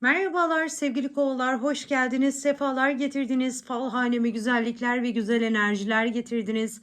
Merhabalar sevgili kovalar, hoş geldiniz, sefalar getirdiniz, fal haneme güzellikler ve güzel enerjiler getirdiniz.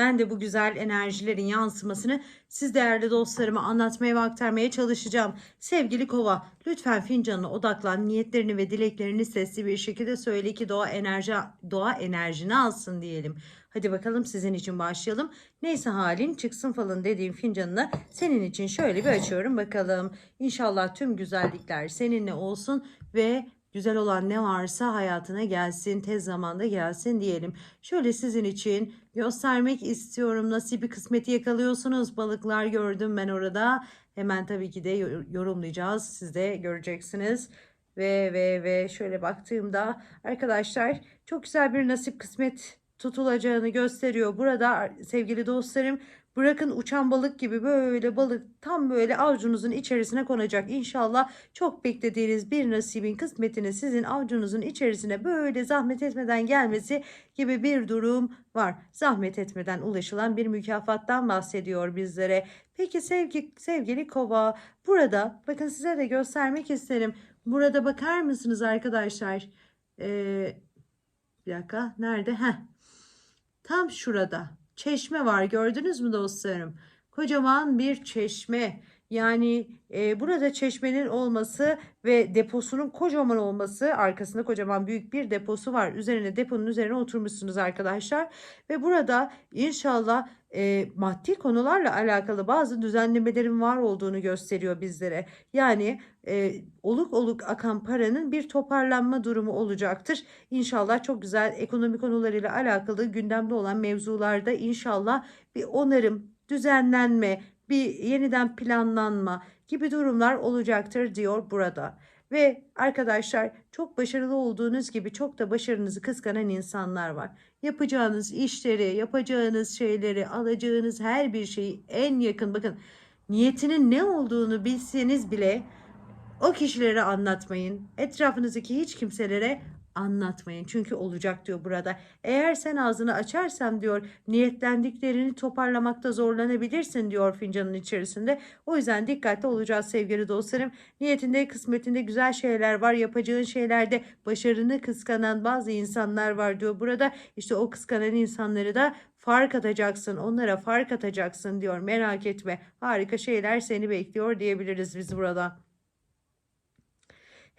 Ben de bu güzel enerjilerin yansımasını siz değerli dostlarıma anlatmaya ve aktarmaya çalışacağım. Sevgili kova, lütfen fincanına odaklan, niyetlerini ve dileklerini sesli bir şekilde söyle ki doğa enerji doğa enerjini alsın diyelim. Hadi bakalım sizin için başlayalım. Neyse halin çıksın falan dediğim fincanını senin için şöyle bir açıyorum bakalım. İnşallah tüm güzellikler seninle olsun ve güzel olan ne varsa hayatına gelsin, tez zamanda gelsin diyelim. Şöyle sizin için göstermek istiyorum. Nasibi kısmeti yakalıyorsunuz. Balıklar gördüm ben orada. Hemen tabii ki de yorumlayacağız. Siz de göreceksiniz. Ve ve ve şöyle baktığımda arkadaşlar çok güzel bir nasip kısmet tutulacağını gösteriyor. Burada sevgili dostlarım bırakın uçan balık gibi böyle balık tam böyle avucunuzun içerisine konacak. İnşallah çok beklediğiniz bir nasibin kısmetini sizin avucunuzun içerisine böyle zahmet etmeden gelmesi gibi bir durum var. Zahmet etmeden ulaşılan bir mükafattan bahsediyor bizlere. Peki sevgi, sevgili kova burada bakın size de göstermek isterim. Burada bakar mısınız arkadaşlar? Ee, bir dakika nerede? Heh. Tam şurada çeşme var gördünüz mü dostlarım? Kocaman bir çeşme. Yani e, burada çeşmenin olması ve deposunun kocaman olması arkasında kocaman büyük bir deposu var. Üzerine deponun üzerine oturmuşsunuz arkadaşlar. Ve burada inşallah e, maddi konularla alakalı bazı düzenlemelerin var olduğunu gösteriyor bizlere. Yani e, oluk oluk akan paranın bir toparlanma durumu olacaktır. İnşallah çok güzel ekonomi konularıyla alakalı gündemde olan mevzularda inşallah bir onarım, düzenlenme, bir yeniden planlanma gibi durumlar olacaktır diyor burada. Ve arkadaşlar çok başarılı olduğunuz gibi çok da başarınızı kıskanan insanlar var. Yapacağınız işleri, yapacağınız şeyleri, alacağınız her bir şeyi en yakın bakın niyetinin ne olduğunu bilseniz bile o kişilere anlatmayın. Etrafınızdaki hiç kimselere anlatmayın. Çünkü olacak diyor burada. Eğer sen ağzını açarsam diyor niyetlendiklerini toparlamakta zorlanabilirsin diyor fincanın içerisinde. O yüzden dikkatli olacağız sevgili dostlarım. Niyetinde kısmetinde güzel şeyler var. Yapacağın şeylerde başarını kıskanan bazı insanlar var diyor burada. İşte o kıskanan insanları da fark atacaksın. Onlara fark atacaksın diyor. Merak etme. Harika şeyler seni bekliyor diyebiliriz biz burada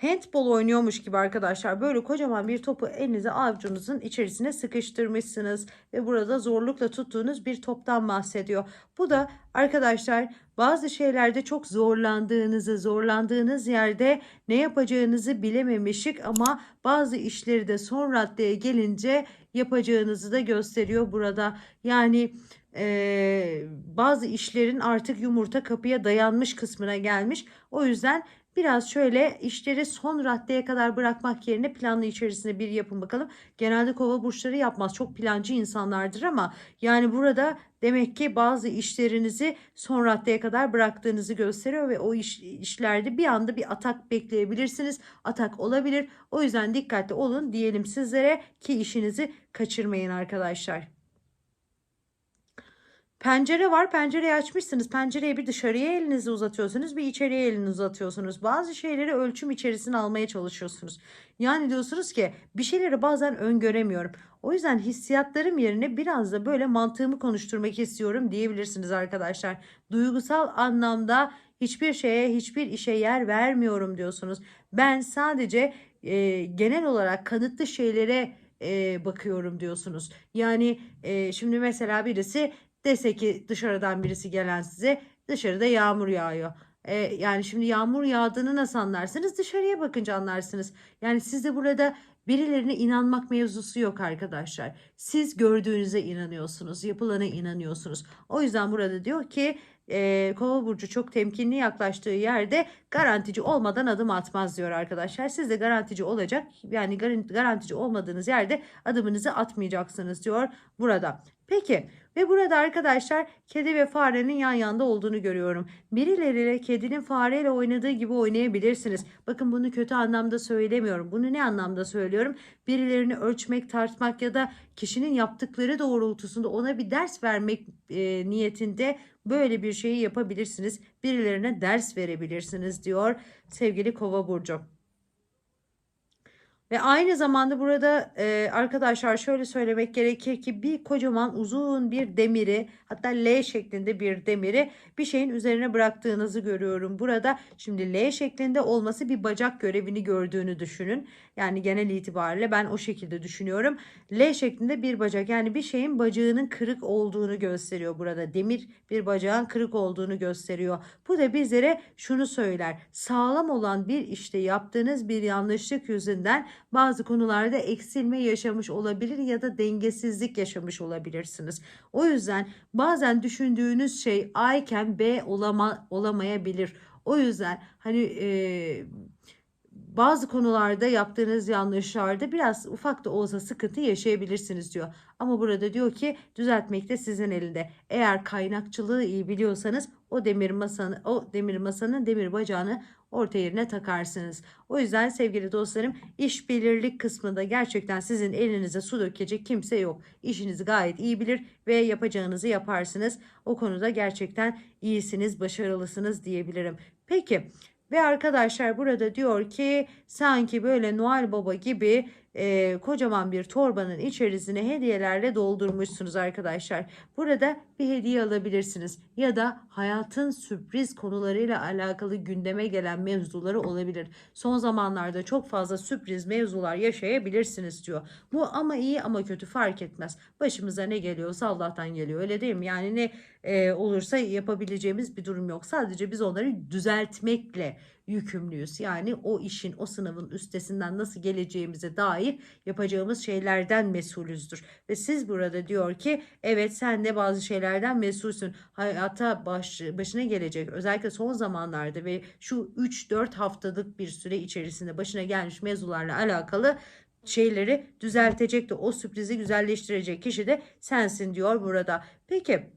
handball oynuyormuş gibi arkadaşlar böyle kocaman bir topu elinize avucunuzun içerisine sıkıştırmışsınız ve burada zorlukla tuttuğunuz bir toptan bahsediyor. Bu da arkadaşlar bazı şeylerde çok zorlandığınızı, zorlandığınız yerde ne yapacağınızı bilememişik ama bazı işleri de son raddeye gelince yapacağınızı da gösteriyor burada. Yani e, bazı işlerin artık yumurta kapıya dayanmış kısmına gelmiş. O yüzden Biraz şöyle işleri son raddeye kadar bırakmak yerine planlı içerisinde bir yapın bakalım. Genelde kova burçları yapmaz. Çok plancı insanlardır ama yani burada demek ki bazı işlerinizi son raddeye kadar bıraktığınızı gösteriyor ve o iş, işlerde bir anda bir atak bekleyebilirsiniz. Atak olabilir. O yüzden dikkatli olun diyelim sizlere ki işinizi kaçırmayın arkadaşlar. Pencere var. Pencereyi açmışsınız. Pencereye bir dışarıya elinizi uzatıyorsunuz. Bir içeriye elini uzatıyorsunuz. Bazı şeyleri ölçüm içerisine almaya çalışıyorsunuz. Yani diyorsunuz ki bir şeyleri bazen öngöremiyorum. O yüzden hissiyatlarım yerine biraz da böyle mantığımı konuşturmak istiyorum diyebilirsiniz arkadaşlar. Duygusal anlamda hiçbir şeye, hiçbir işe yer vermiyorum diyorsunuz. Ben sadece e, genel olarak kanıtlı şeylere e, bakıyorum diyorsunuz. Yani e, şimdi mesela birisi Dese ki dışarıdan birisi gelen size dışarıda yağmur yağıyor. E, yani şimdi yağmur yağdığını nasıl anlarsınız? Dışarıya bakınca anlarsınız. Yani sizde burada birilerine inanmak mevzusu yok arkadaşlar. Siz gördüğünüze inanıyorsunuz, yapılana inanıyorsunuz. O yüzden burada diyor ki e, kova burcu çok temkinli yaklaştığı yerde garantici olmadan adım atmaz diyor arkadaşlar. Siz de garantici olacak yani garantici olmadığınız yerde adımınızı atmayacaksınız diyor burada. Peki ve burada arkadaşlar kedi ve farenin yan yanda olduğunu görüyorum. Birileriyle kedinin fareyle oynadığı gibi oynayabilirsiniz. Bakın bunu kötü anlamda söylemiyorum. Bunu ne anlamda söylüyorum? Birilerini ölçmek, tartmak ya da kişinin yaptıkları doğrultusunda ona bir ders vermek e, niyetinde böyle bir şeyi yapabilirsiniz. Birilerine ders verebilirsiniz diyor sevgili Kova burcu. Ve aynı zamanda burada e, arkadaşlar şöyle söylemek gerekir ki bir kocaman uzun bir demiri hatta L şeklinde bir demiri bir şeyin üzerine bıraktığınızı görüyorum burada. Şimdi L şeklinde olması bir bacak görevini gördüğünü düşünün. Yani genel itibariyle ben o şekilde düşünüyorum. L şeklinde bir bacak yani bir şeyin bacağının kırık olduğunu gösteriyor burada. Demir bir bacağın kırık olduğunu gösteriyor. Bu da bizlere şunu söyler. Sağlam olan bir işte yaptığınız bir yanlışlık yüzünden bazı konularda eksilme yaşamış olabilir ya da dengesizlik yaşamış olabilirsiniz. O yüzden bazen düşündüğünüz şey A iken B olama, olamayabilir. O yüzden hani e, bazı konularda yaptığınız yanlışlarda biraz ufak da olsa sıkıntı yaşayabilirsiniz diyor. Ama burada diyor ki düzeltmek de sizin elinde. Eğer kaynakçılığı iyi biliyorsanız o demir masanı o demir masanın demir bacağını orta yerine takarsınız. O yüzden sevgili dostlarım iş belirlik kısmında gerçekten sizin elinize su dökecek kimse yok. İşinizi gayet iyi bilir ve yapacağınızı yaparsınız. O konuda gerçekten iyisiniz, başarılısınız diyebilirim. Peki ve arkadaşlar burada diyor ki sanki böyle Noel Baba gibi e, kocaman bir torbanın içerisine hediyelerle doldurmuşsunuz arkadaşlar. Burada bir hediye alabilirsiniz ya da hayatın sürpriz konularıyla alakalı gündeme gelen mevzuları olabilir. Son zamanlarda çok fazla sürpriz mevzular yaşayabilirsiniz diyor. Bu ama iyi ama kötü fark etmez. Başımıza ne geliyorsa Allah'tan geliyor öyle değil mi? Yani ne e, olursa yapabileceğimiz bir durum yok. Sadece biz onları düzeltmekle yükümlüyüz. Yani o işin, o sınavın üstesinden nasıl geleceğimize dair yapacağımız şeylerden mesulüzdür. Ve siz burada diyor ki evet sen de bazı şeylerden mesulsün. Hayata baş, başına gelecek özellikle son zamanlarda ve şu 3-4 haftalık bir süre içerisinde başına gelmiş mevzularla alakalı şeyleri düzeltecek de o sürprizi güzelleştirecek kişi de sensin diyor burada. Peki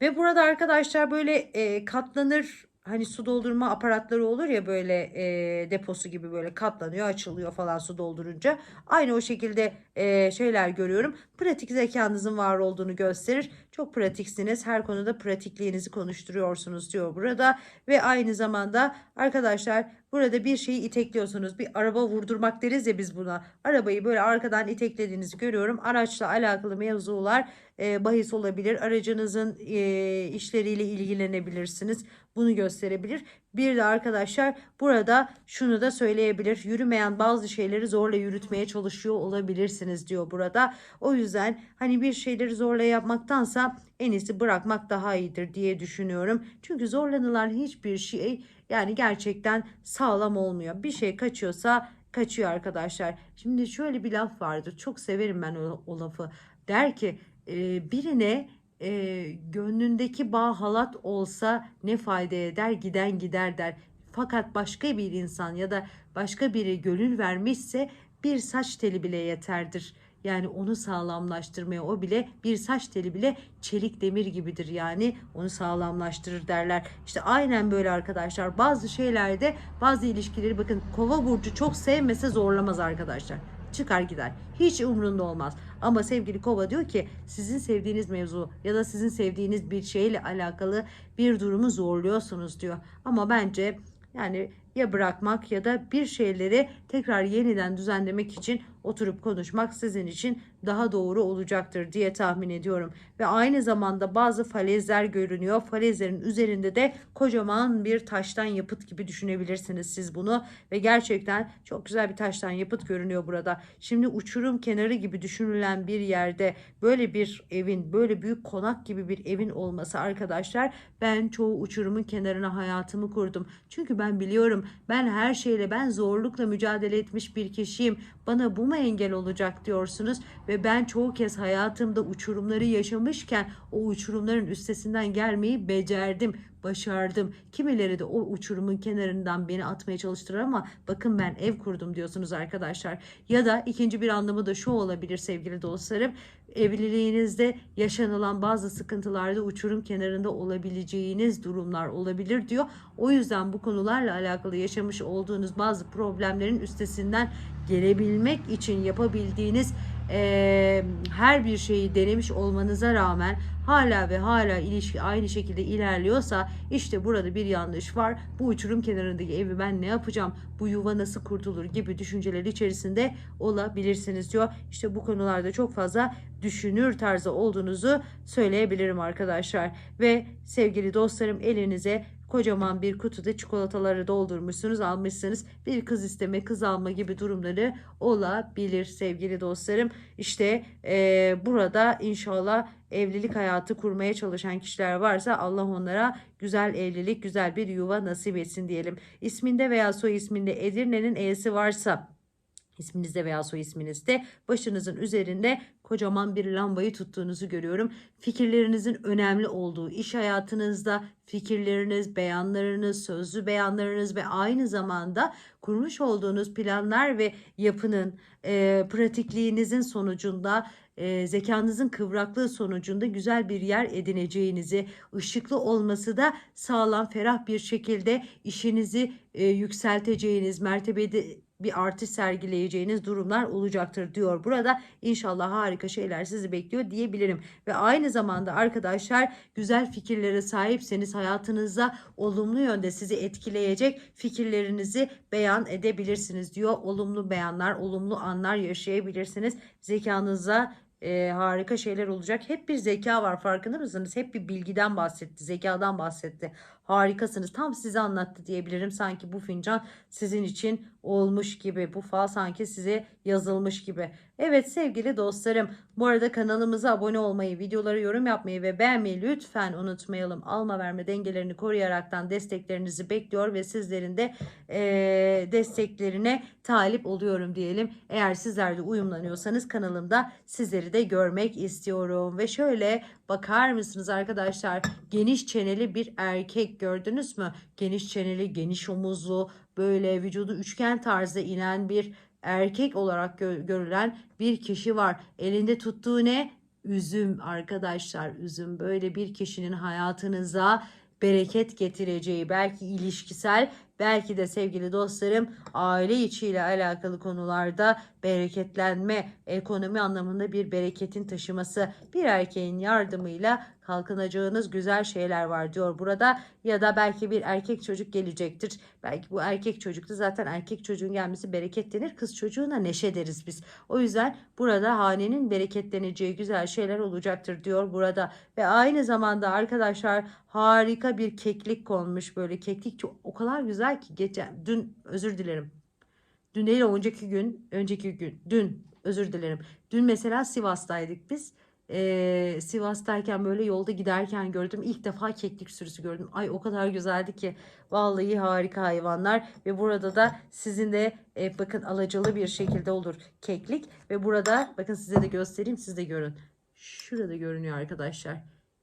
ve burada arkadaşlar böyle e, katlanır hani su doldurma aparatları olur ya böyle e, deposu gibi böyle katlanıyor açılıyor falan su doldurunca. Aynı o şekilde e, şeyler görüyorum. Pratik zekanızın var olduğunu gösterir. Çok pratiksiniz. Her konuda pratikliğinizi konuşturuyorsunuz diyor burada. Ve aynı zamanda arkadaşlar burada bir şeyi itekliyorsunuz. Bir araba vurdurmak deriz ya biz buna. Arabayı böyle arkadan iteklediğinizi görüyorum. Araçla alakalı mevzular e, bahis olabilir. Aracınızın e, işleriyle ilgilenebilirsiniz. Bunu gösterebilir. Bir de arkadaşlar burada şunu da söyleyebilir. Yürümeyen bazı şeyleri zorla yürütmeye çalışıyor olabilirsiniz diyor burada. O yüzden hani bir şeyleri zorla yapmaktansa en iyisi bırakmak daha iyidir diye düşünüyorum. Çünkü zorlanılan hiçbir şey yani gerçekten sağlam olmuyor. Bir şey kaçıyorsa kaçıyor arkadaşlar. Şimdi şöyle bir laf vardır. Çok severim ben o, o lafı. Der ki e, birine e, gönlündeki bağ halat olsa ne fayda eder giden gider der. Fakat başka bir insan ya da başka biri gönül vermişse bir saç teli bile yeterdir. Yani onu sağlamlaştırmaya o bile bir saç teli bile çelik demir gibidir yani onu sağlamlaştırır derler. İşte aynen böyle arkadaşlar bazı şeylerde bazı ilişkileri bakın kova burcu çok sevmese zorlamaz arkadaşlar çıkar gider. Hiç umrunda olmaz. Ama sevgili kova diyor ki sizin sevdiğiniz mevzu ya da sizin sevdiğiniz bir şeyle alakalı bir durumu zorluyorsunuz diyor. Ama bence yani ya bırakmak ya da bir şeyleri tekrar yeniden düzenlemek için oturup konuşmak sizin için daha doğru olacaktır diye tahmin ediyorum. Ve aynı zamanda bazı falezler görünüyor. Falezlerin üzerinde de kocaman bir taştan yapıt gibi düşünebilirsiniz siz bunu. Ve gerçekten çok güzel bir taştan yapıt görünüyor burada. Şimdi uçurum kenarı gibi düşünülen bir yerde böyle bir evin, böyle büyük konak gibi bir evin olması arkadaşlar ben çoğu uçurumun kenarına hayatımı kurdum. Çünkü ben biliyorum ben her şeyle ben zorlukla mücadele etmiş bir kişiyim. Bana bu mu engel olacak diyorsunuz ve ben çoğu kez hayatımda uçurumları yaşamışken o uçurumların üstesinden gelmeyi becerdim, başardım. Kimileri de o uçurumun kenarından beni atmaya çalıştırır ama bakın ben ev kurdum diyorsunuz arkadaşlar. Ya da ikinci bir anlamı da şu olabilir sevgili dostlarım. Evliliğinizde yaşanılan bazı sıkıntılarda uçurum kenarında olabileceğiniz durumlar olabilir diyor. O yüzden bu konularla alakalı yaşamış olduğunuz bazı problemlerin üstesinden gelebilmek için yapabildiğiniz e, her bir şeyi denemiş olmanıza rağmen hala ve hala ilişki aynı şekilde ilerliyorsa işte burada bir yanlış var. Bu uçurum kenarındaki evi ben ne yapacağım? Bu yuva nasıl kurtulur gibi düşünceler içerisinde olabilirsiniz diyor. İşte bu konularda çok fazla düşünür tarzı olduğunuzu söyleyebilirim arkadaşlar. Ve sevgili dostlarım elinize kocaman bir kutuda çikolataları doldurmuşsunuz almışsınız. Bir kız isteme kız alma gibi durumları olabilir sevgili dostlarım. İşte eee, burada inşallah evlilik hayatı kurmaya çalışan kişiler varsa Allah onlara güzel evlilik güzel bir yuva nasip etsin diyelim. İsminde veya soy isminde Edirne'nin E'si varsa isminizde veya soy isminizde başınızın üzerinde kocaman bir lambayı tuttuğunuzu görüyorum. Fikirlerinizin önemli olduğu iş hayatınızda fikirleriniz, beyanlarınız, sözlü beyanlarınız ve aynı zamanda kurmuş olduğunuz planlar ve yapının e, pratikliğinizin sonucunda e, zekanızın kıvraklığı sonucunda güzel bir yer edineceğinizi, ışıklı olması da sağlam, ferah bir şekilde işinizi e, yükselteceğiniz, mertebede bir artış sergileyeceğiniz durumlar olacaktır diyor. Burada inşallah harika şeyler sizi bekliyor diyebilirim. Ve aynı zamanda arkadaşlar güzel fikirlere sahipseniz hayatınızda olumlu yönde sizi etkileyecek fikirlerinizi beyan edebilirsiniz diyor. Olumlu beyanlar, olumlu anlar yaşayabilirsiniz. Zekanıza e, harika şeyler olacak. Hep bir zeka var farkında mısınız? Hep bir bilgiden bahsetti, zekadan bahsetti. Harikasınız. Tam size anlattı diyebilirim. Sanki bu fincan sizin için olmuş gibi. Bu fal sanki size yazılmış gibi. Evet sevgili dostlarım. Bu arada kanalımıza abone olmayı, videoları yorum yapmayı ve beğenmeyi lütfen unutmayalım. Alma verme dengelerini koruyaraktan desteklerinizi bekliyor ve sizlerin de eee, desteklerine talip oluyorum diyelim. Eğer sizler de uyumlanıyorsanız kanalımda sizleri de görmek istiyorum. Ve şöyle bakar mısınız arkadaşlar? Geniş çeneli bir erkek gördünüz mü? Geniş çeneli, geniş omuzlu, böyle vücudu üçgen tarzda inen bir erkek olarak gö- görülen bir kişi var. Elinde tuttuğu ne? Üzüm arkadaşlar. Üzüm böyle bir kişinin hayatınıza bereket getireceği belki ilişkisel belki de sevgili dostlarım aile içiyle alakalı konularda bereketlenme ekonomi anlamında bir bereketin taşıması bir erkeğin yardımıyla kalkınacağınız güzel şeyler var diyor burada. Ya da belki bir erkek çocuk gelecektir. Belki bu erkek çocuk da zaten erkek çocuğun gelmesi bereket denir. Kız çocuğuna neşe deriz biz. O yüzden burada hanenin bereketleneceği güzel şeyler olacaktır diyor burada. Ve aynı zamanda arkadaşlar harika bir keklik konmuş böyle. Keklik çok o kadar güzel ki geçen dün özür dilerim. Dün değil önceki gün önceki gün dün özür dilerim. Dün mesela Sivas'taydık biz Ee, Sivas'tayken böyle yolda giderken gördüm ilk defa keklik sürüsü gördüm ay o kadar güzeldi ki vallahi harika hayvanlar ve burada da sizin de e, bakın alacalı bir şekilde olur keklik ve burada bakın size de göstereyim siz de görün şurada görünüyor arkadaşlar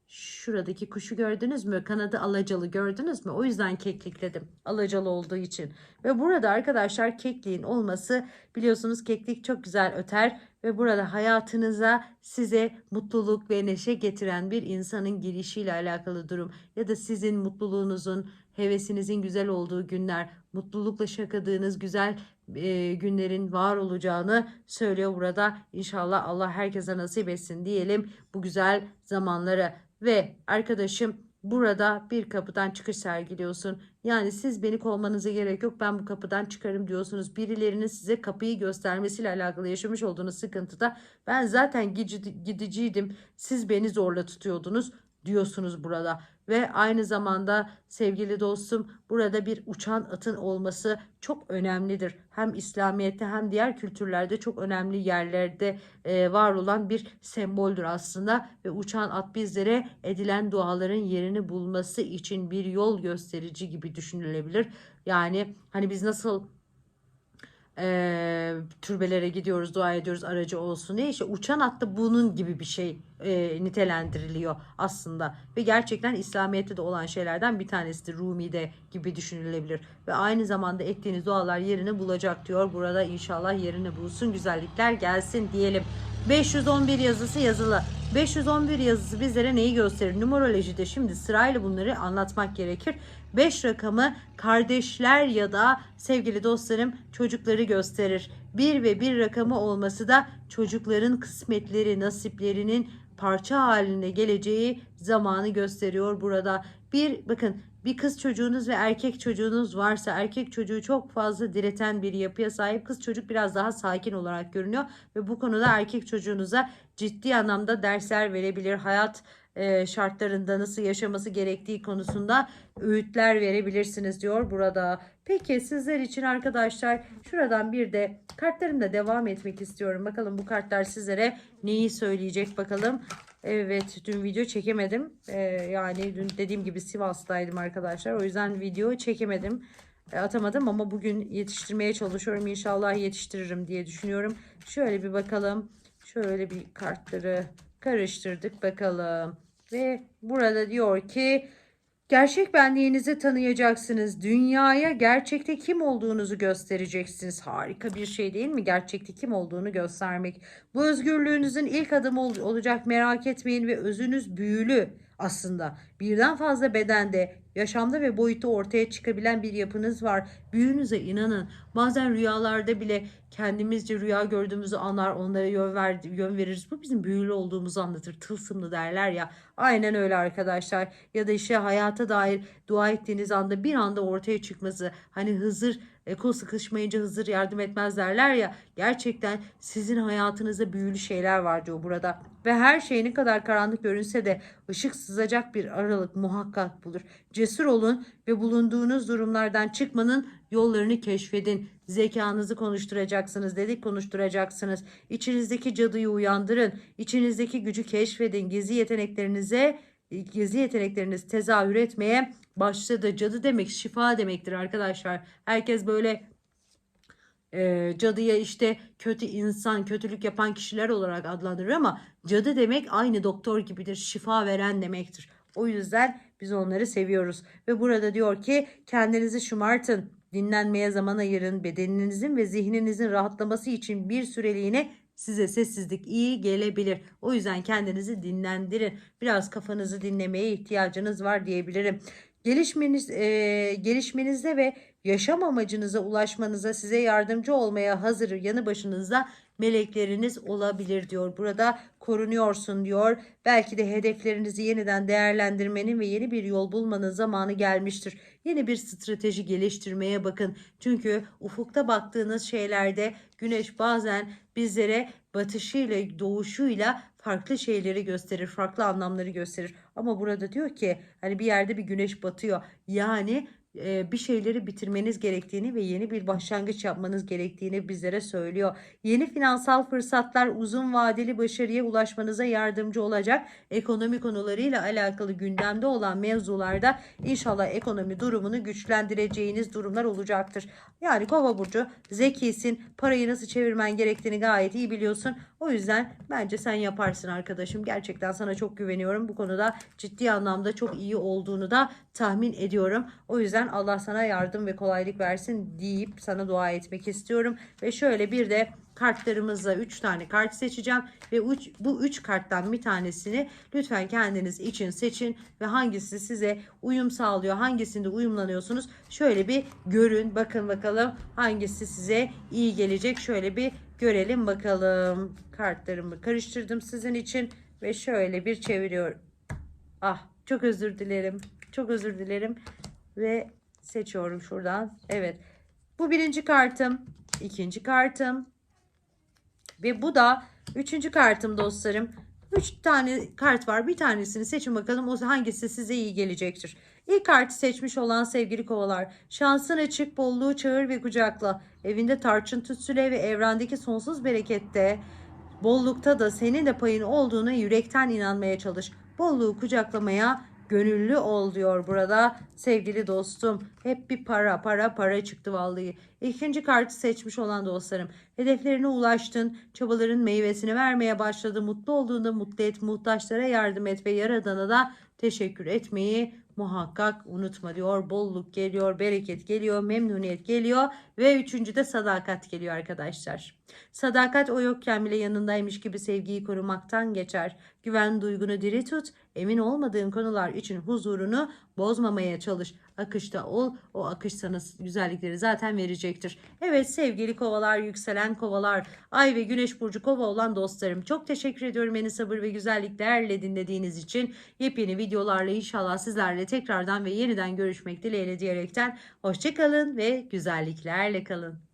Şuradaki kuşu gördünüz mü? Kanadı alacalı gördünüz mü? O yüzden keklikledim. Alacalı olduğu için. Ve burada arkadaşlar kekliğin olması biliyorsunuz keklik çok güzel öter. Ve burada hayatınıza size mutluluk ve neşe getiren bir insanın girişiyle alakalı durum. Ya da sizin mutluluğunuzun, hevesinizin güzel olduğu günler, mutlulukla şakadığınız güzel e, günlerin var olacağını söylüyor burada. İnşallah Allah herkese nasip etsin diyelim bu güzel zamanları. Ve arkadaşım burada bir kapıdan çıkış sergiliyorsun. Yani siz beni kovmanıza gerek yok ben bu kapıdan çıkarım diyorsunuz. Birilerinin size kapıyı göstermesiyle alakalı yaşamış olduğunuz sıkıntıda ben zaten gidiciydim siz beni zorla tutuyordunuz diyorsunuz burada. Ve aynı zamanda sevgili dostum burada bir uçan atın olması çok önemlidir. Hem İslamiyet'te hem diğer kültürlerde çok önemli yerlerde e, var olan bir semboldür aslında. Ve uçan at bizlere edilen duaların yerini bulması için bir yol gösterici gibi düşünülebilir. Yani hani biz nasıl e, türbelere gidiyoruz, dua ediyoruz aracı olsun diye. İşte uçan at da bunun gibi bir şey e, nitelendiriliyor aslında. Ve gerçekten İslamiyet'te de olan şeylerden bir tanesidir. Rumi'de gibi düşünülebilir. Ve aynı zamanda ettiğiniz dualar yerini bulacak diyor. Burada inşallah yerini bulsun, güzellikler gelsin diyelim. 511 yazısı yazılı. 511 yazısı bizlere neyi gösterir? Numerolojide şimdi sırayla bunları anlatmak gerekir. 5 rakamı kardeşler ya da sevgili dostlarım çocukları gösterir. 1 ve 1 rakamı olması da çocukların kısmetleri, nasiplerinin parça haline geleceği zamanı gösteriyor burada. Bir bakın bir kız çocuğunuz ve erkek çocuğunuz varsa erkek çocuğu çok fazla direten bir yapıya sahip kız çocuk biraz daha sakin olarak görünüyor ve bu konuda erkek çocuğunuza ciddi anlamda dersler verebilir. Hayat e, şartlarında nasıl yaşaması gerektiği konusunda öğütler verebilirsiniz diyor burada. Peki sizler için arkadaşlar şuradan bir de kartlarımda devam etmek istiyorum. Bakalım bu kartlar sizlere neyi söyleyecek bakalım. Evet dün video çekemedim. Ee, yani dün dediğim gibi Sivas'taydım arkadaşlar. O yüzden video çekemedim. E, atamadım ama bugün yetiştirmeye çalışıyorum. İnşallah yetiştiririm diye düşünüyorum. Şöyle bir bakalım. Şöyle bir kartları karıştırdık bakalım. Ve burada diyor ki gerçek benliğinizi tanıyacaksınız. Dünyaya gerçekte kim olduğunuzu göstereceksiniz. Harika bir şey değil mi? Gerçekte kim olduğunu göstermek. Bu özgürlüğünüzün ilk adımı ol- olacak merak etmeyin ve özünüz büyülü aslında. Birden fazla bedende, yaşamda ve boyutta ortaya çıkabilen bir yapınız var. Büyünüze inanın. Bazen rüyalarda bile kendimizce rüya gördüğümüzü anlar, onlara yön, ver, yön veririz. Bu bizim büyülü olduğumuzu anlatır. Tılsımlı derler ya. Aynen öyle arkadaşlar. Ya da işte hayata dair dua ettiğiniz anda bir anda ortaya çıkması. Hani Hızır e, kol sıkışmayınca Hızır yardım etmez derler ya. Gerçekten sizin hayatınızda büyülü şeyler var diyor burada. Ve her şey ne kadar karanlık görünse de ışık sızacak bir aralık muhakkak bulur. Cesur olun ve bulunduğunuz durumlardan çıkmanın yollarını keşfedin. Zekanızı konuşturacaksınız dedik konuşturacaksınız. İçinizdeki cadıyı uyandırın. İçinizdeki gücü keşfedin. Gizli yeteneklerinize gizli yetenekleriniz tezahür etmeye başladı. Cadı demek şifa demektir arkadaşlar. Herkes böyle e, cadıya işte kötü insan, kötülük yapan kişiler olarak adlandırır ama cadı demek aynı doktor gibidir. Şifa veren demektir. O yüzden biz onları seviyoruz. Ve burada diyor ki kendinizi şımartın. Dinlenmeye zaman ayırın. Bedeninizin ve zihninizin rahatlaması için bir süreliğine size sessizlik iyi gelebilir. O yüzden kendinizi dinlendirin. Biraz kafanızı dinlemeye ihtiyacınız var diyebilirim. Gelişmeniz, e, gelişmenizde ve yaşam amacınıza ulaşmanıza size yardımcı olmaya hazır yanı başınızda melekleriniz olabilir diyor. Burada korunuyorsun diyor. Belki de hedeflerinizi yeniden değerlendirmenin ve yeni bir yol bulmanın zamanı gelmiştir. Yeni bir strateji geliştirmeye bakın. Çünkü ufukta baktığınız şeylerde güneş bazen bizlere batışıyla doğuşuyla farklı şeyleri gösterir, farklı anlamları gösterir. Ama burada diyor ki hani bir yerde bir güneş batıyor. Yani bir şeyleri bitirmeniz gerektiğini ve yeni bir başlangıç yapmanız gerektiğini bizlere söylüyor. Yeni finansal fırsatlar uzun vadeli başarıya ulaşmanıza yardımcı olacak. Ekonomi konularıyla alakalı gündemde olan mevzularda inşallah ekonomi durumunu güçlendireceğiniz durumlar olacaktır. Yani Kova burcu zekisin, parayı nasıl çevirmen gerektiğini gayet iyi biliyorsun. O yüzden bence sen yaparsın arkadaşım. Gerçekten sana çok güveniyorum. Bu konuda ciddi anlamda çok iyi olduğunu da tahmin ediyorum. O yüzden Allah sana yardım ve kolaylık versin deyip sana dua etmek istiyorum. Ve şöyle bir de kartlarımızla 3 tane kart seçeceğim ve üç, bu 3 karttan bir tanesini lütfen kendiniz için seçin ve hangisi size uyum sağlıyor, hangisinde uyumlanıyorsunuz şöyle bir görün bakın bakalım hangisi size iyi gelecek şöyle bir görelim bakalım kartlarımı karıştırdım sizin için ve şöyle bir çeviriyorum. Ah çok özür dilerim. Çok özür dilerim. Ve seçiyorum şuradan. Evet. Bu birinci kartım. ikinci kartım. Ve bu da üçüncü kartım dostlarım. Üç tane kart var. Bir tanesini seçin bakalım o hangisi size iyi gelecektir. İlk kartı seçmiş olan sevgili kovalar. Şansın açık, bolluğu çağır ve kucakla. Evinde tarçın tütsüle ve evrendeki sonsuz berekette, bollukta da senin de payın olduğuna yürekten inanmaya çalış. Bolluğu kucaklamaya gönüllü ol diyor burada sevgili dostum. Hep bir para para para çıktı vallahi. İkinci kartı seçmiş olan dostlarım. Hedeflerine ulaştın. Çabaların meyvesini vermeye başladı. Mutlu olduğunda mutlu et. Muhtaçlara yardım et ve yaradana da teşekkür etmeyi muhakkak unutma diyor. Bolluk geliyor, bereket geliyor, memnuniyet geliyor ve üçüncü de sadakat geliyor arkadaşlar. Sadakat o yokken bile yanındaymış gibi sevgiyi korumaktan geçer. Güven duygunu diri tut. Emin olmadığın konular için huzurunu bozmamaya çalış. Akışta ol. O akış sana güzellikleri zaten verecektir. Evet sevgili kovalar, yükselen kovalar, ay ve güneş burcu kova olan dostlarım. Çok teşekkür ediyorum beni sabır ve güzelliklerle dinlediğiniz için. Yepyeni videolarla inşallah sizlerle tekrardan ve yeniden görüşmek dileğiyle diyerekten hoşçakalın ve güzelliklerle kalın.